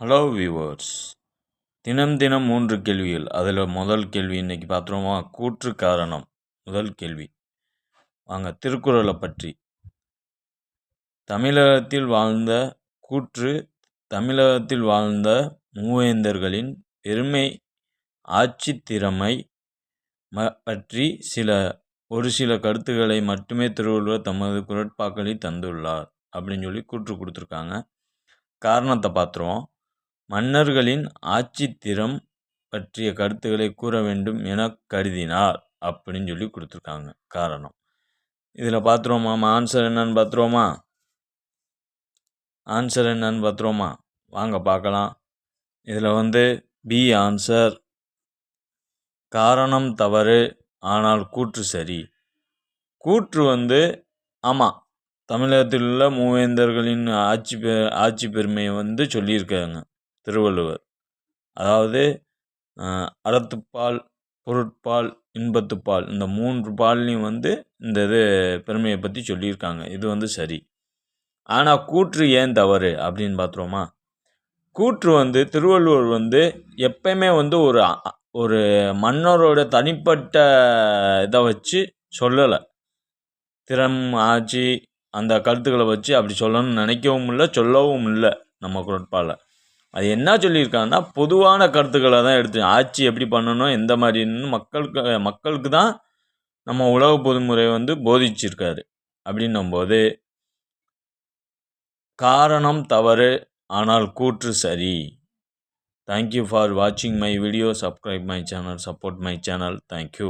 Hello viewers தினம் தினம் மூன்று கேள்விகள். அதில் முதல் கேள்வி இன்றைக்கி பார்த்துருவோமா? கூற்று காரணம். முதல் கேள்வி. வாங்க திருக்குறளை பற்றி. தமிழகத்தில் வாழ்ந்த கூற்று தமிழகத்தில் வாழ்ந்த மூவேந்தர்களின் பெருமை ஆட்சி திறமை ம பற்றி சில ஒரு சில கருத்துக்களை மட்டுமே திருவள்ளுவர் தமது குரட்பாக்களில் தந்துள்ளார். அப்படின்னு சொல்லி கூற்று கொடுத்துருக்காங்க. காரணத்தை பார்த்துருவோம். மன்னர்களின் ஆட்சித்திறம் பற்றிய கருத்துக்களை கூற வேண்டும் என கருதினார் அப்படின்னு சொல்லி கொடுத்துருக்காங்க காரணம். இதில் பார்த்துருவோமா? ஆன்சர் என்னன்னு பார்த்துருவோமா? ஆன்சர் என்னன்னு பார்த்துருவோமா? வாங்க பார்க்கலாம். இதில் வந்து பி ஆன்சர் காரணம் தவறு ஆனால் கூற்று சரி. கூற்று வந்து ஆமாம் தமிழகத்தில் உள்ள மூவேந்தர்களின் ஆட்சி பெ ஆட்சி பெருமையை வந்து சொல்லியிருக்காங்க. திருவள்ளுவர். அதாவது அறத்துப்பால் பொருட்பால் இன்பத்துப்பால் இந்த மூன்று பால்லையும் வந்து இந்த இது பெருமையை பற்றி சொல்லியிருக்காங்க. இது வந்து சரி. ஆனால் கூற்று ஏன் தவறு அப்படின்னு பார்த்துருவோமா கூற்று வந்து திருவள்ளுவர் வந்து எப்பயுமே வந்து ஒரு ஒரு மன்னரோட தனிப்பட்ட இதை வச்சு சொல்லலை. திறம் ஆட்சி அந்த கருத்துக்களை வச்சு அப்படி சொல்லணும்னு நினைக்கவும் இல்லை சொல்லவும் இல்லை நம்ம குரட்பாவில் அது என்ன சொல்லியிருக்காங்கன்னா பொதுவான கருத்துக்களை தான் எடுத்து ஆட்சி எப்படி பண்ணணும் எந்த மாதிரின்னு மக்களுக்கு மக்களுக்கு தான் நம்ம உலக பொதுமுறை வந்து போதிச்சிருக்காரு. அப்படின்னும்போது காரணம் தவறு ஆனால் கூற்று சரி. தேங்க்யூ ஃபார் வாட்சிங் my video subscribe my channel support my channel thank you